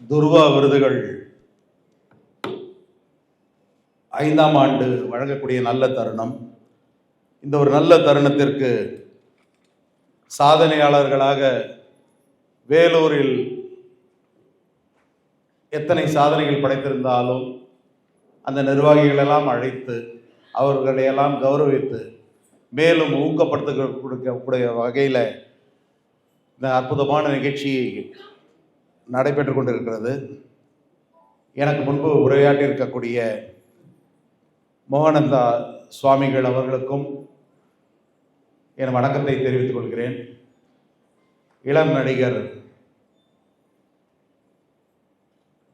துர்வா விருதுகள் ஐந்தாம் ஆண்டு வழங்கக்கூடிய நல்ல தருணம். இந்த ஒரு நல்ல தருணத்திற்கு சாதனையாளர்களாக வேலூரில் எத்தனை சாதனைகள் படைத்திருந்தாலும் அந்த நிர்வாகிகளெல்லாம் அழைத்து அவர்களையெல்லாம் கௌரவித்து மேலும் ஊக்கப்படுத்த கொடுக்கக்கூடிய வகையில் இந்த அற்புதமான நிகழ்ச்சியை நடைபெற்று கொண்டிருக்கிறது. எனக்கு முன்பு உரையாற்றி இருக்கக்கூடிய மோகனந்தா சுவாமிகள் அவர்களுக்கும் என் வணக்கத்தை தெரிவித்துக் கொள்கிறேன். இளம் நடிகர்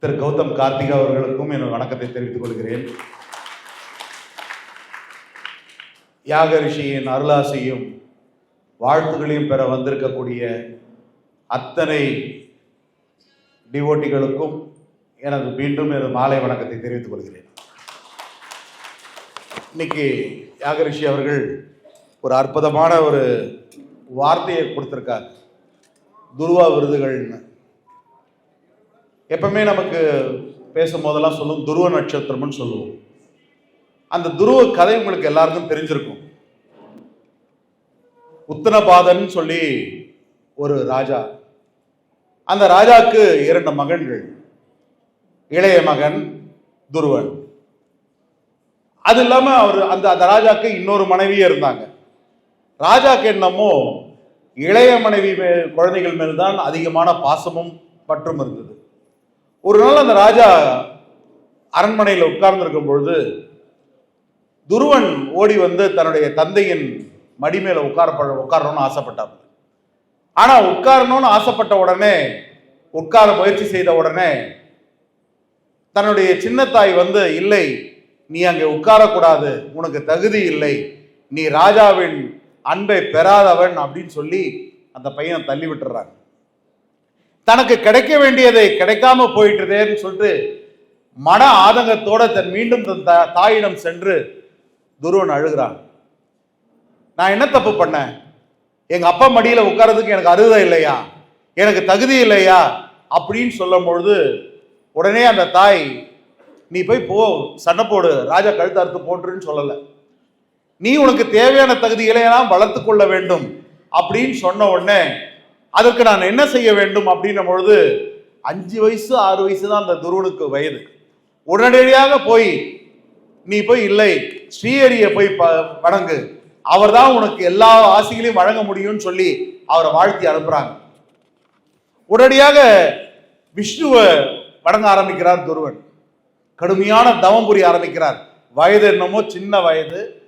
திரு கௌதம் கார்த்திக் அவர்களுக்கும் என் வணக்கத்தை தெரிவித்துக் கொள்கிறேன். யாக ரிஷியின் அருளாசையும் வாழ்த்துகளையும் பெற வந்திருக்கக்கூடிய அத்தனை டிவோட்டிகளுக்கும் எனது மீண்டும் எனது மாலை வணக்கத்தை தெரிவித்துக் கொள்கிறேன். இன்னைக்கு யாகரிஷி அவர்கள் ஒரு அற்புதமான ஒரு வார்த்தையை கொடுத்துருக்காங்க துருவா விருதுகள்னு. எப்பவுமே நமக்கு பேசும்போதெல்லாம் சொல்லும் துருவ நட்சத்திரம்னு சொல்லுவோம். அந்த துருவ கதை உங்களுக்கு எல்லாருக்கும் தெரிஞ்சிருக்கும். உத்தனபாதன் சொல்லி ஒரு ராஜா அந்த ராஜாக்கு இரண்டு மகன்கள். இளைய மகன் துருவன். அது இல்லாம அவர் அந்த அந்த ராஜாக்கு இன்னொரு மனைவியே இருந்தாங்க. ராஜாக்கு என்னமோ இளைய மனைவி மேல் குழந்தைகள் மேல் தான் அதிகமான பாசமும் பற்றும் இருந்தது. ஒரு நாள் அந்த ராஜா அரண்மனையில் உட்கார்ந்திருக்கும் பொழுது துருவன் ஓடி வந்து தன்னுடைய தந்தையின் மடி மேல உட்கார உட்காரணும்னு ஆசைப்பட்டார் ஆனா உட்காரணும்னு ஆசைப்பட்ட உடனே உட்கார முயற்சி செய்த உடனே தன்னுடைய சின்னத்தாய் வந்து இல்லை நீ அங்கே உட்காரக்கூடாது உனக்கு தகுதி இல்லை நீ ராஜாவின் அன்பை பெறாதவன் அப்படின்னு சொல்லி அந்த பையனை தள்ளி விட்டுறாங்க. தனக்கு கிடைக்க வேண்டியதை கிடைக்காம போயிட்டுதேன்னு சொல்லிட்டு மன ஆதங்கத்தோட தன் மீண்டும் தன் தாயிடம் சென்று துருவன் அழுகிறான். நான் என்ன தப்பு பண்ணேன்? எங்க அப்பா மடியில உட்கார்றதுக்கு எனக்கு அருகதை இல்லையா? எனக்கு தகுதி இல்லையா? அப்படின்னு சொல்லும் பொழுது உடனே அந்த தாய் நீ போய் போ சண்டை போடு ராஜா கழுத்து அறுத்து போட்டுருன்னு சொல்லல. நீ உனக்கு தேவையான தகுதி இல்லையெல்லாம் வளர்த்து கொள்ள வேண்டும். அப்படின்னு சொன்ன உடனே அதற்கு நான் என்ன செய்ய வேண்டும்? அப்படின்னும் பொழுது அஞ்சு வயசு ஆறு வயசு தான் அந்த துருவனுக்கு வயது. உடனடியாக போய் நீ போய் இல்லை ஸ்ரீஹரியை போய் வணங்கு. அவர் அவர்தான் உனக்கு எல்லா ஆசைகளையும் வழங்க முடியும்னு சொல்லி அவரை வாழ்த்தி அனுப்புறாங்க. உடனடியாக விஷ்ணுவை வணங்க ஆரம்பிக்கிறார் துருவன். கடுமையான தவம் புரிய ஆரம்பிக்கிறார். வயது என்னமோ சின்ன வயது.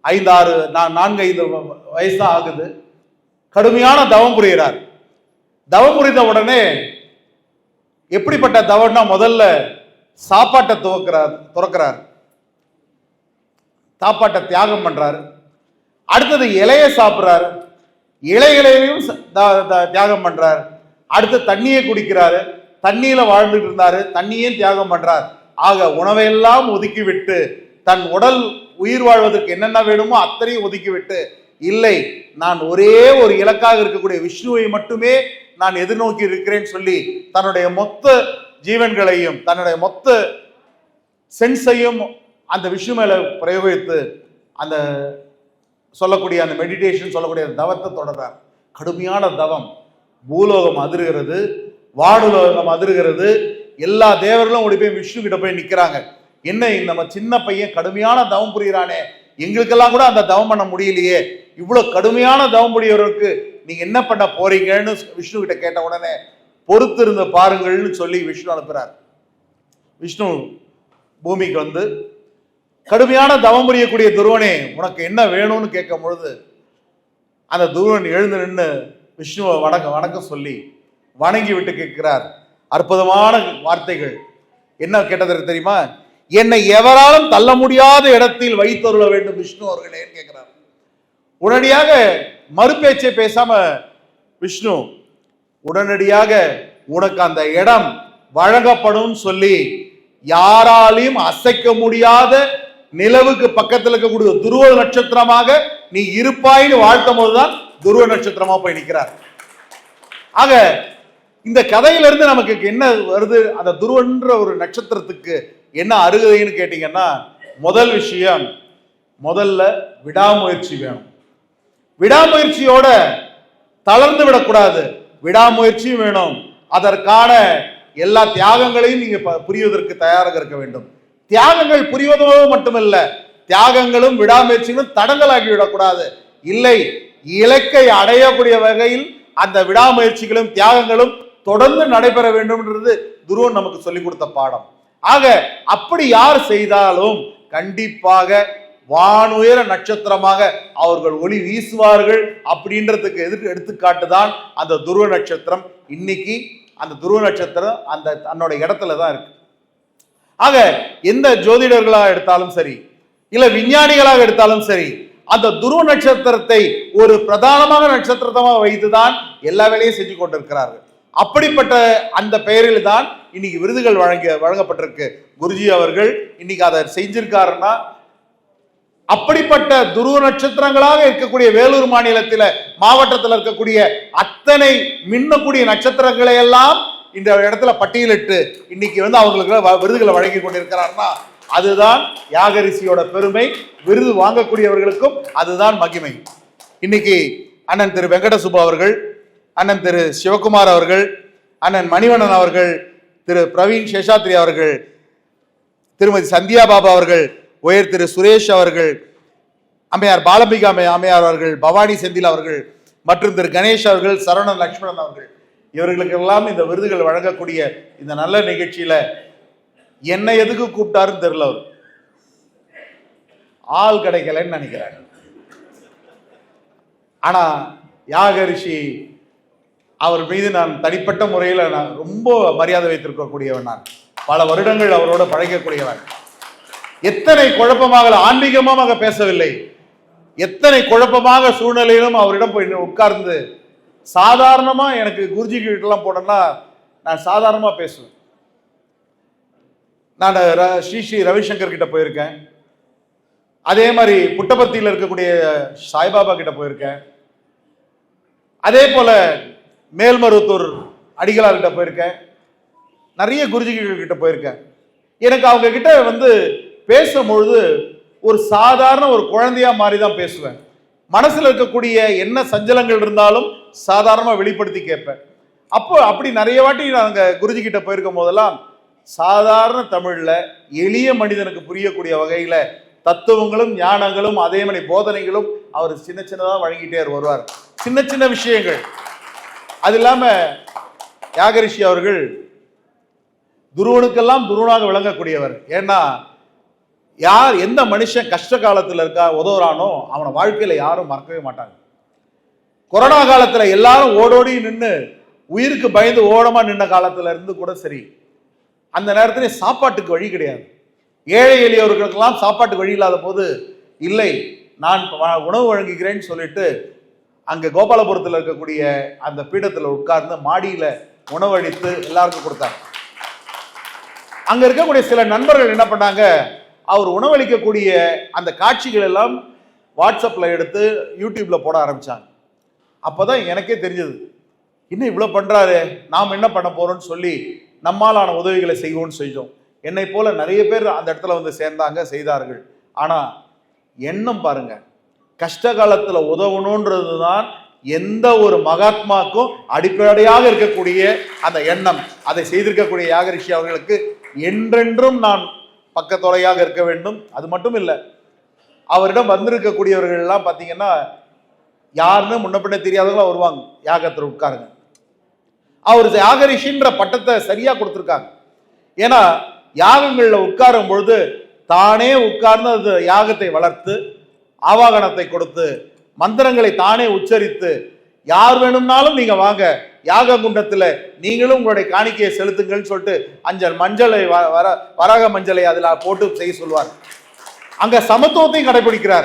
ஐந்தாறு நான் நான்கு ஐந்து வ- வயசு தான் ஆகுது. கடுமையான தவம் புரிகிறார். தவம் புரிந்த உடனே எப்படிப்பட்ட தவம்னா முதல்ல சாப்பாட்டை துவக்கிறார் துறக்கிறார். சாப்பாட்டை தியாகம் பண்றாரு. அடுத்தது இலைய சாப்பிட்றாரு. இலைகளையும் ச- த- த- தியாகம் பண்றார். அடுத்து தண்ணியை குடிக்கிறாரு. தண்ணியில வாழ்ந்துட்டு இருந்தாரு. தண்ணியும் தியாகம் பண்றார். ஆக உணவையெல்லாம் ஒதுக்கிவிட்டு தன் உடல் உயிர் வாழ்வதற்கு என்னென்ன வேணுமோ அத்தனையும் ஒதுக்கிவிட்டு இல்லை நான் ஒரே ஒரு இலக்காக இருக்கக்கூடிய விஷ்ணுவை மட்டுமே நான் எதிர்நோக்கி இருக்கிறேன்னு சொல்லி தன்னுடைய மொத்த ஜீவன்களையும் தன்னுடைய மொத்த சென்ஸையும் அந்த விஷ்ணு மேல பிரயோகித்து அந்த சொல்லக்கூடிய அந்த மெடிடேஷன் சொல்லக்கூடிய அந்த தவத்தை தொடர்றார். கடுமையான தவம். பூலோகம் அதிருகிறது வானுலோகம் அதிருகிறது. எல்லா தேவர்களும் ஓடி போய் விஷ்ணு கிட்ட போய் நிற்கிறாங்க என்ன நம்ம சின்ன பையன் கடுமையான தவம் புரிகிறானே எங்களுக்கெல்லாம் கூட அந்த தவம் பண்ண முடியலையே. இவ்வளவு கடுமையான தவம் புரியவருக்கு நீங்க என்ன பண்ண போறீங்கன்னு விஷ்ணு கிட்ட கேட்ட உடனே பொறுத்திருந்து பாருங்கள்னு சொல்லி விஷ்ணு அனுப்புறார். விஷ்ணு பூமிக்கு வந்து கடுமையான தவம் புரியக்கூடிய துருவனே உனக்கு என்ன வேணும்னு கேட்கும் பொழுது அந்த துருவன் எழுந்து நின்று விஷ்ணுவை வணக்கம் வணக்கம் சொல்லி வணங்கி விட்டு கேட்கிறார். அற்புதமான வார்த்தைகள். என்ன கேட்டதற்கு தெரியுமா? என்னை எவராலும் தள்ள முடியாத இடத்தில் வைத்தருள வேண்டும் விஷ்ணு அவர்களே கேட்கிறார். உடனடியாக மறுபேச்சை பேசாம விஷ்ணு உடனடியாக உனக்கு அந்த இடம் வழங்கப்படும் சொல்லி யாராலையும் அசைக்க முடியாத நிலவுக்கு பக்கத்தில் இருக்கக்கூடிய துருவ நட்சத்திரமாக நீ இருப்பாயின்னு வாழ்த்தும் போதுதான் துருவ நட்சத்திரமா போய் நிற்கிறார் ஆக இந்த கதையிலிருந்து நமக்கு என்ன வருது? அந்த துருவன்ற ஒரு நட்சத்திரத்துக்கு என்ன அருகதைன்னு கேட்டீங்கன்னா முதல் விஷயம் முதல்ல விடாமுயற்சி வேணும். விடாமுயற்சியோட தளர்ந்து விடக்கூடாது. விடாமுயற்சியும் வேணும். அதற்கான எல்லா தியாகங்களையும் நீங்க ப- புரிவதற்கு தயாராக இருக்க வேண்டும். தியாகங்கள் புரிவதோ மட்டுமல்ல தியாகங்களும் விடாமுயற்சிகளும் தடங்கலாகி விடக்கூடாது. இல்லை இலக்கை அடையக்கூடிய வகையில் அந்த விடாமுயற்சிகளும் தியாகங்களும் தொடர்ந்து நடைபெற வேண்டும்ன்றது துருவன் நமக்கு சொல்லிக் கொடுத்த பாடம். ஆக அப்படி யார் செய்தாலும் கண்டிப்பாக வானுயர நட்சத்திரமாக அவர்கள் ஒளி வீசுவார்கள் அப்படின்றதுக்கு எதிர்த்து எடுத்துக்காட்டு தான் அந்த துருவ நட்சத்திரம். இன்னைக்கு அந்த துருவ நட்சத்திரம் அந்த தன்னோட இடத்துல தான் இருக்கு. ஆக எந்த ஜோதிடர்களாக எடுத்தாலும் சரி இல்ல விஞ்ஞானிகளாக எடுத்தாலும் சரி அந்த துருவ நட்சத்திரத்தை ஒரு பிரதானமான நட்சத்திரமாக வைத்துதான் எல்லா வேலையும் செஞ்சு கொண்டிருக்கிறார்கள். அப்படிப்பட்ட அந்த பெயரில் தான் இன்னைக்கு விருதுகள் வழங்க வழங்கப்பட்டிருக்கு. குருஜி அவர்கள் இன்னைக்கு அதை செஞ்சிருக்காருன்னா அப்படிப்பட்ட துருவ நட்சத்திரங்களாக இருக்கக்கூடிய வேலூர் மாநிலத்தில மாவட்டத்தில் இருக்கக்கூடிய அத்தனை மின்னக்கூடிய நட்சத்திரங்களை எல்லாம் இந்த இடத்துல பட்டியலிட்டு இன்னைக்கு வந்து அவங்களுக்கு வ- விருதுகளை வழங்கி கொண்டிருக்கிறார்னா அதுதான் யாகரிசியோட பெருமை. விருது வாங்கக்கூடியவர்களுக்கும் அதுதான் மகிமை. இன்னைக்கு அண்ணன் திரு வெங்கடசுபா அவர்கள் அண்ணன் திரு சிவகுமார் அவர்கள் அண்ணன் மணிவண்ணன் அவர்கள் திரு பிரவீன் சேஷாத்ரி அவர்கள் திருமதி சந்தியா பாபா அவர்கள் உயர் திரு சுரேஷ் அவர்கள் அம்மையார் பாலம்பிகா அம்மையார் அவர்கள் பவானி செந்தில் அவர்கள் மற்றும் திரு கணேஷ் அவர்கள் சரவணன் லக்ஷ்மணன் அவர்கள். இவர்களுக்கெல்லாம் இந்த விருதுகள் வழங்கக்கூடிய இந்த நல்ல நிகழ்ச்சியில என்னை எதுக்கு கூப்பிட்டாருன்னு தெரியல அவர். ஆள் கிடைக்கலன்னு நினைக்கிறாங்க ஆனா யாகரிஷி அவர் மீது நான் தனிப்பட்ட முறையில் நான் ரொம்ப மரியாதை வைத்திருக்கக்கூடியவன் நான். பல வருடங்கள் அவரோட பழகக்கூடியவன் எத்தனை குழப்பமாக ஆன்மீகமாக பேசவில்லை. எத்தனை குழப்பமாக சூழ்நிலையிலும் அவரிடம் போய் உட்கார்ந்து சாதாரணமாக எனக்கு குருஜி கிட்டலாம் போட்டேன்னா நான் சாதாரணமாக பேசுவேன். நான் ர- ஸ்ரீ ஸ்ரீ ரவிசங்கர் கிட்ட போயிருக்கேன். அதே மாதிரி புட்டபர்த்தியில் இருக்கக்கூடிய சாய்பாபா கிட்ட போயிருக்கேன். அதே போல் மேல்மருவத்தூர் அடிகளார் கிட்ட போயிருக்கேன். நிறைய குருஜிகள் கிட்ட போயிருக்கேன். எனக்கு அவங்க கிட்ட வந்து பேசும்பொழுது ஒரு சாதாரண ஒரு குழந்தையா மாதிரி தான் பேசுவேன். மனசில் இருக்கக்கூடிய என்ன சஞ்சலங்கள் இருந்தாலும் சாதாரணமாக வெளிப்படுத்தி கேட்பேன். அப்போ அப்படி நிறைய வாட்டி நாங்க குருஜி கிட்ட போயிருக்கும் போதெல்லாம் சாதாரண தமிழில் எளிய மனிதனுக்கு புரியக்கூடிய வகையில் தத்துவங்களும் ஞானங்களும் அதே மாதிரி போதனைகளும் அவர் சின்ன சின்னதாக வழங்கிட்டே வருவார். சின்ன சின்ன விஷயங்கள். அது இல்லாமல் யாகரிஷி அவர்கள் துருவனுக்கெல்லாம் துருவனாக விளங்கக்கூடியவர். ஏன்னா யார் எந்த மனுஷன் கஷ்ட காலத்தில் இருக்கா உதவுறானோ அவனை வாழ்க்கையில் யாரும் மறக்கவே மாட்டாங்க. கொரோனா காலத்தில் எல்லாரும் ஓடோடி நின்று உயிருக்கு பயந்து ஓடமாக நின்ன காலத்தில் இருந்து கூட சரி. அந்த நேரத்தில் சாப்பாட்டுக்கு வழி கிடையாது. ஏழை எளியவர்களுக்கெல்லாம் சாப்பாட்டுக்கு வழி இல்லாத போது இல்லை நான் உணவு வழங்குகிறேன்னு சொல்லிட்டு அங்கே கோபாலபுரத்தில் இருக்கக்கூடிய அந்த பீடத்தில் உட்கார்ந்து மாடியில் உணவளித்து எல்லாருக்கும் கொடுத்தாங்க. அங்கே இருக்கக்கூடிய சில நண்பர்கள் என்ன பண்ணாங்க அவர் உணவளிக்கக்கூடிய அந்த காட்சிகள் எல்லாம் வாட்ஸ்அப்பில் எடுத்து யூடியூப்பில் போட ஆரம்பித்தாங்க அப்போ தான் எனக்கே தெரிஞ்சது இன்னும் இவ்வளோ பண்ணுறாரு நாம் என்ன பண்ண போகிறோம்னு சொல்லி நம்மாலான உதவிகளை செய்வோம்னு செஞ்சோம். என்னை போல நிறைய பேர் அந்த இடத்துல வந்து சேர்ந்தாங்க செய்தார்கள். ஆனால் எண்ணம் பாருங்க கஷ்ட காலத்தில் உதவணுன்றது தான் எந்த ஒரு மகாத்மாக்கும் அடிப்படையாக இருக்கக்கூடிய அந்த எண்ணம். அதை செய்திருக்கக்கூடிய யாகரிஷி அவர்களுக்கு என்றென்றும் நான் பக்கத்துறையாக இருக்க வேண்டும். அது மட்டும் இல்லை அவரிடம் வந்திருக்கக்கூடியவர்கள் எல்லாம் பார்த்தீங்கன்னா யாருன்னு முன்ன பின்ன தெரியாதவங்களா வருவாங்க. யாகத்தில் உட்காருங்க. அவர் யாகரிஷின்ற பட்டத்தை சரியா கொடுத்துருக்காங்க. ஏன்னா யாகங்களில் உட்காரும் பொழுது தானே உட்கார்ந்து அந்த யாகத்தை வளர்த்து ஆவாகனத்தை கொடுத்து மந்திரங்களை தானே உச்சரித்து யார் வேணும்னாலும் நீங்க வாங்க. யாக குண்டத்துல நீங்களும் உங்களுடைய காணிக்கையை செலுத்துங்கள்னு சொல்லிட்டு அஞ்சல் மஞ்சளை வ- வர வராக மஞ்சளை அதில் போட்டு செய்ய சொல்வார். அங்க சமத்துவத்தையும் கடைபிடிக்கிறார்.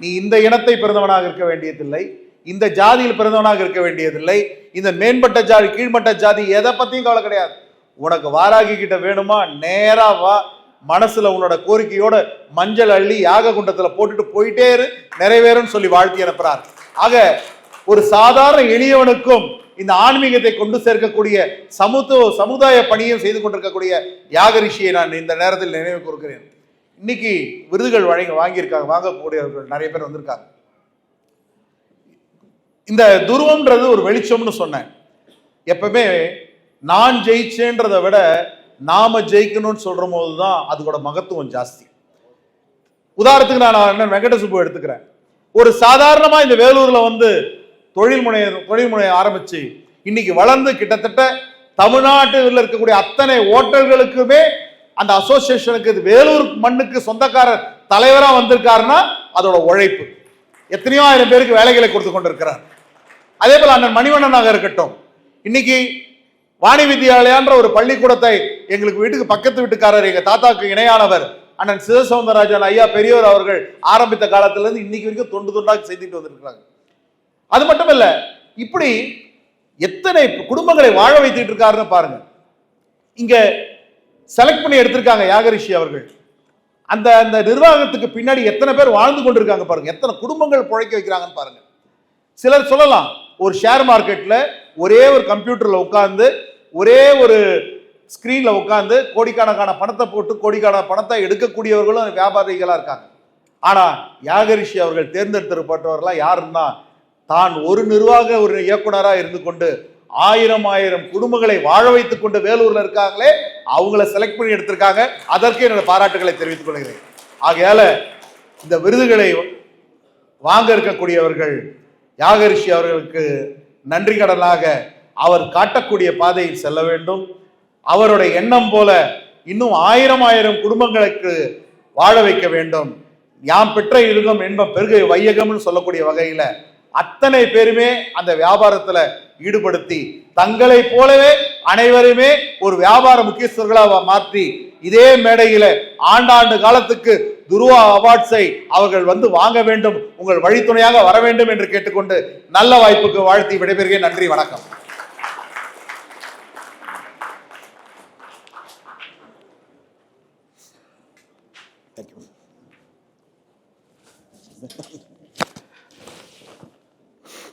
நீ இந்த இனத்தை பிறந்தவனாக இருக்க வேண்டியதில்லை. இந்த ஜாதியில் பிறந்தவனாக இருக்க வேண்டியதில்லை. இந்த மேம்பட்ட ஜாதி கீழ்மட்ட ஜாதி எதை பத்தியும் கவலை கிடையாது. உனக்கு வாராகி கிட்ட வேணுமா? நேரா வா. மனசுல உன்னோட கோரிக்கையோட மஞ்சள் அள்ளி யாக குண்டத்துல போட்டுட்டு போயிட்டே இரு. நிறைவேறும்னு சொல்லி வாழ்த்தி அனுப்புறார். ஆக ஒரு சாதாரண எளியவனுக்கும் இந்த ஆன்மீகத்தை கொண்டு சேர்க்கக்கூடிய சமத்துவ சமுதாய பணியும் செய்து கொண்டிருக்கக்கூடிய யாகரிஷியை நான் இந்த நேரத்தில் நினைவு கொடுக்கிறேன் இன்னைக்கு விருதுகள் வழங்கி வாங்கியிருக்காங்க. வாங்கக்கூடியவர்கள் நிறைய பேர் வந்திருக்காங்க. இந்த துருவம்ன்றது ஒரு வெளிச்சம்னு சொன்னேன். எப்பவுமே நான் ஜெயிச்சேன்றதை விட நாம ஜெயிக்கணும்னு சொல்ற போது தான் அதோட மகத்துவம் ஜாஸ்தி. உதாரணத்துக்கு நான் என்ன வெங்கடசுப்பு எடுத்துக்கிறேன். ஒரு சாதாரணமா இந்த வேலூர்ல வந்து தொழில் முனைய தொழில் முனைய ஆரம்பிச்சு இன்னைக்கு வளர்ந்து கிட்டத்தட்ட தமிழ்நாட்டில் இருக்கக்கூடிய அத்தனை ஓட்டல்களுக்குமே அந்த அசோசியேஷனுக்கு இது வேலூர் மண்ணுக்கு சொந்தக்காரர் தலைவராக வந்திருக்காருன்னா அதோட உழைப்பு. எத்தனையோ ஆயிரம் பேருக்கு வேலைகளை கொடுத்து கொண்டிருக்கிறார். அதே போல் அண்ணன் மணிவண்ணனாக இருக்கட்டும். இன்னைக்கு வாணி வித்யாலயான்ற ஒரு பள்ளிக்கூடத்தை எங்களுக்கு வீட்டுக்கு பக்கத்து வீட்டுக்காரர் எங்கள் தாத்தாக்கு இணையானவர் அண்ணன் சிவசௌந்தரராஜன் ஐயா பெரியவர் அவர்கள் ஆரம்பித்த காலத்துலேருந்து இன்னைக்கு வரைக்கும் தொண்டு தொண்டாக செய்துட்டு வந்திருக்கிறாங்க. அது மட்டும் இல்ல இப்படி எத்தனை குடும்பங்களை வாழ வைத்துட்டு இருக்காருன்னு பாருங்க. இங்க செலக்ட் பண்ணி எடுத்திருக்காங்க யாகரிஷி அவர்கள். அந்த அந்த நிர்வாகத்துக்கு பின்னாடி எத்தனை பேர் வாழ்ந்து கொண்டிருக்காங்க பாருங்க. எத்தனை குடும்பங்கள் பிழைக்க வைக்கிறாங்கன்னு பாருங்க. சிலர் சொல்லலாம் ஒரு ஷேர் மார்க்கெட்ல ஒரே ஒரு கம்ப்யூட்டர்ல உட்கார்ந்து ஒரே ஒரு ஸ்கிரீன்ல உட்காந்து கோடிக்கணக்கான பணத்தை போட்டு கோடிக்கான பணத்தை எடுக்கக்கூடியவர்களும் வியாபாரிகளா இருக்காங்க. ஆனா யாகரிஷி அவர்கள் தேர்ந்தெடுக்கப்பட்டவர்கள்லாம் யாருன்னா தான் ஒரு நிர்வாக ஒரு இயக்குனராக இருந்து கொண்டு ஆயிரம் ஆயிரம் குடும்பங்களை வாழ வைத்துக் கொண்டு வேலூர்ல இருக்காங்களே அவங்கள செலக்ட் பண்ணி எடுத்திருக்காங்க. அதற்கு என்னோட பாராட்டுகளை தெரிவித்துக் கொள்கிறேன். ஆகையால இந்த விருதுகளை வாங்க இருக்கக்கூடியவர்கள் யாகரிஷி அவர்களுக்கு நன்றி கடனாக அவர் காட்டக்கூடிய பாதையில் செல்ல வேண்டும். அவருடைய எண்ணம் போல இன்னும் ஆயிரம் ஆயிரம் குடும்பங்களுக்கு வாழ வைக்க வேண்டும். யாம் பெற்ற இருகம் என்பம் பெருகை வையகம்னு சொல்லக்கூடிய வகையில அத்தனை பேருமே அந்த வியாபாரத்துல ஈடுபடுத்தி தங்களைப் போலவே அனைவருமே ஒரு வியாபார முக்கியஸ்தர்களா மாற்றி இதே மேடையில ஆண்டாண்டு காலத்துக்கு துருவா அவார்ட்ஸை அவர்கள் வந்து வாங்க வேண்டும் உங்கள் வழித்துணையாக வர வேண்டும் என்று கேட்டுக்கொண்டு நல்ல வாய்ப்புக்கு வாழ்த்தி விடைபெறுகிறேன் நன்றி வணக்கம்